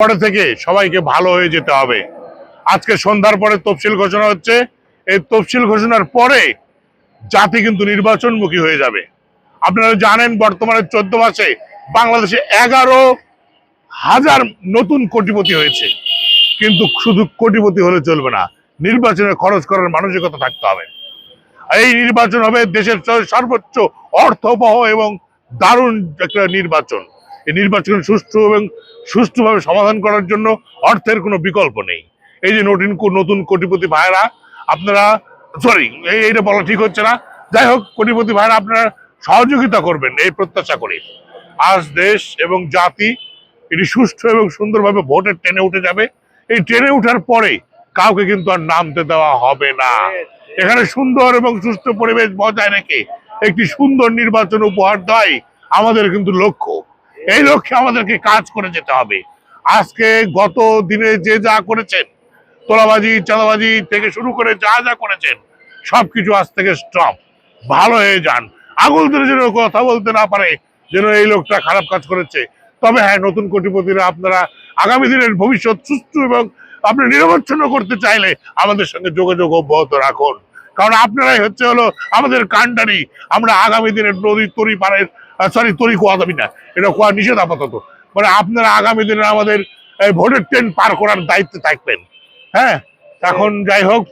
পরে থেকে সবাইকে ভালো হয়ে যেতে হবে। আজকে সন্ধ্যার পরে তফসিল ঘোষণা হচ্ছে। এই তফসিল ঘোষণার পরে জাতি কিন্তু নির্বাচনমুখী হয়ে যাবে। আপনারা জানেন, বর্তমানে চোদ্দ মাসে বাংলাদেশে এগারো হাজার নতুন কোটিপতি হয়েছে। কিন্তু শুধু কোটিপতি হলে চলবে না, নির্বাচনে খরচ করার মানসিকতা থাকতে হবে। এই নির্বাচন হবে দেশের সর্বোচ্চ অর্থবহ এবং দারুণ একটা নির্বাচন। এই নির্বাচন সুষ্ঠু এবং সুষ্ঠুভাবে সমাধান করার জন্য অর্থের কোনো বিকল্প নেই। এই যে নতুন নতুন কোটিপতি ভাইরা, আপনারা সরি এইটা বলা ঠিক হচ্ছে না। যাই হোক, কোটিপতি ভাইরা, আপনারা সহযোগিতা করবেন এই প্রত্যাশা করি। আজ দেশ এবং জাতি এটি সুষ্ঠু এবং সুন্দরভাবে ভোটের ট্রেনে উঠে যাবে। এই ট্রেনে উঠার পরে কাউকে কিন্তু আর নামতে দেওয়া হবে না। এখানে সুন্দর এবং সুষ্ঠু পরিবেশ বজায় রেখে একটি সুন্দর নির্বাচন উপহার দেয় আমাদের কিন্তু লক্ষ্য। এই লক্ষ্যে আমাদেরকে কাজ করে যেতে হবে। আজকে গত দিনে যে যা করেছেন, তোলাবাজি, চাঁদাবাজি থেকে শুরু করে যা যা করেছেন, সবকিছু আজ থেকে স্টপ ভালো হয়ে যান। আঙুল ধরে যেন কথা বলতে না পারে, যেন এই লোকটা খারাপ কাজ করেছে। তবে হ্যাঁ নতুন কোটিপতিরা আপনারা আগামী দিনের ভবিষ্যৎ সুস্থ এবং আপনি নিরবচ্ছন্ন করতে চাইলে আমাদের সঙ্গে যোগাযোগ অব্যাহত রাখুন। কারণ আপনারাই হচ্ছে হলো আমাদের কান্ডারি আমরা আগামী দিনের নদী তরি পারের সরি তরি কোয়া যাবি না। এটা কোয়া নিষেধ আপাতত। মানে আপনারা আগামী দিনে আমাদের এই ভোটের ট্রেন পার করার দায়িত্বে থাকবেন। হ্যাঁ? এখন যাই হোক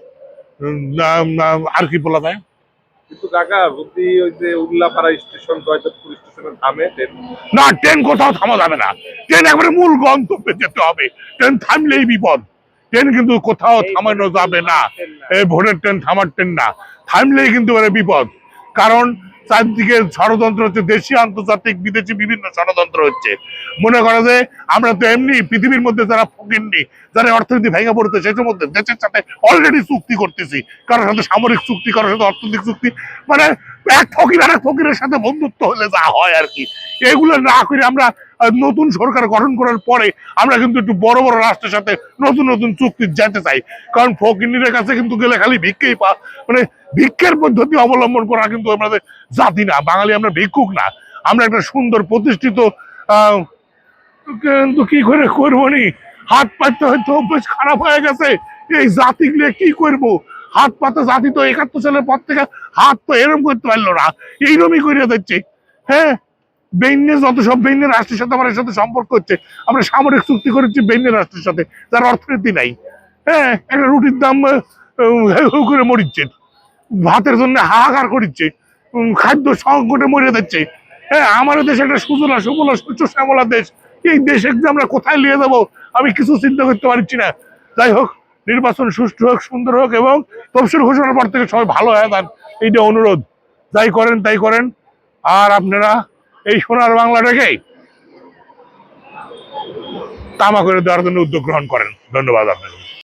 আর কি বলা যায়? কিন্তু কাকা যদি ওই যে উল্লাপাড়া স্টেশন জয়দেবপুর স্টেশনের থামে ট্রেন। না ট্রেন কোথাও থামা যাবে না। ট্রেন একবারে মূল গন্তব্যে যেতে হবে। ট্রেন থামলেই বিপদ। ট্রেন কিন্তু কোথাও থামানো যাবে না। এই ট্রেন থামার ট্রেন না। থামলেই কিন্তু বিপদ। কারণ চারদিকে ষড়যন্ত্র হচ্ছে, দেশি, আন্তর্জাতিক, বিদেশি বিভিন্ন ষড়যন্ত্র হচ্ছে। মনে করো যে আমরা তো এমনি পৃথিবীর মধ্যে যারা ফকিরনি যারা অর্থনীতি ভেঙে পড়তে সেই মধ্যে দেশের সাথে অলরেডি চুক্তি করতেছি। কারোর সাথে সামরিক চুক্তি, কারোর সাথে অর্থনৈতিক চুক্তি। মানে এক ফকির আর এক ফকিরের সাথে বন্ধুত্ব হলে যা হয় আর কি। এগুলো না করে আমরা নতুন সরকার গঠন করার পরে আমরা কিন্তু একটু বড় বড় রাষ্ট্রের সাথে নতুন নতুন চুক্তি যেতে চাই। কারণ ফকিরনির কাছে কিন্তু গেলে খালি ভিক্ষেই পা মানে ভিক্ষের পদ্ধতি অবলম্বন করা কিন্তু আমাদের জাতি না। বাঙালি আমরা ভিক্ষুক না। আমরা একটা সুন্দর প্রতিষ্ঠিত কিন্তু কি করে করব নি? হাত পাততে হয়তো অভ্যেস খারাপ হয়ে গেছে। এই জাতি গুলো কি করব? হাত পাতা জাতি তো একাত্তর সালের পর থেকে হাত তো এরম করতে পারল না। এইরকমই করে দিচ্ছে হ্যাঁ? বেইনে যত সব বেইনের রাষ্ট্রের সাথে আমার সাথে সম্পর্ক হচ্ছে, আমরা সামরিক চুক্তি করেছি বেইনের রাষ্ট্রের সাথে। যার অর্থনীতি নাই। হ্যাঁ? একটা রুটির দাম করে মরিচ্ছে। ভাতের জন্য হাহাকার করিচ্ছে উম, খাদ্য সংকটে মরে যাচ্ছে। হ্যাঁ আমাদের দেশ একটা সুজলা সুফলা সুচ্চ শ্যামলা দেশ। এই দেশে যে আমরা কোথায় নিয়ে যাব আমি কিছু চিন্তা করতে পারছি না। যাই হোক নির্বাচন সুষ্ঠু হোক সুন্দর হোক এবং তফসিল ঘোষণার পর থেকে সবাই ভালো হয়ে যান। এইটা অনুরোধ। যাই করেন তাই করেন। আর আপনারা এই সোনার বাংলাটাকে তামা করে দেওয়ার জন্য উদ্যোগ গ্রহণ করেন। ধন্যবাদ আপনাকে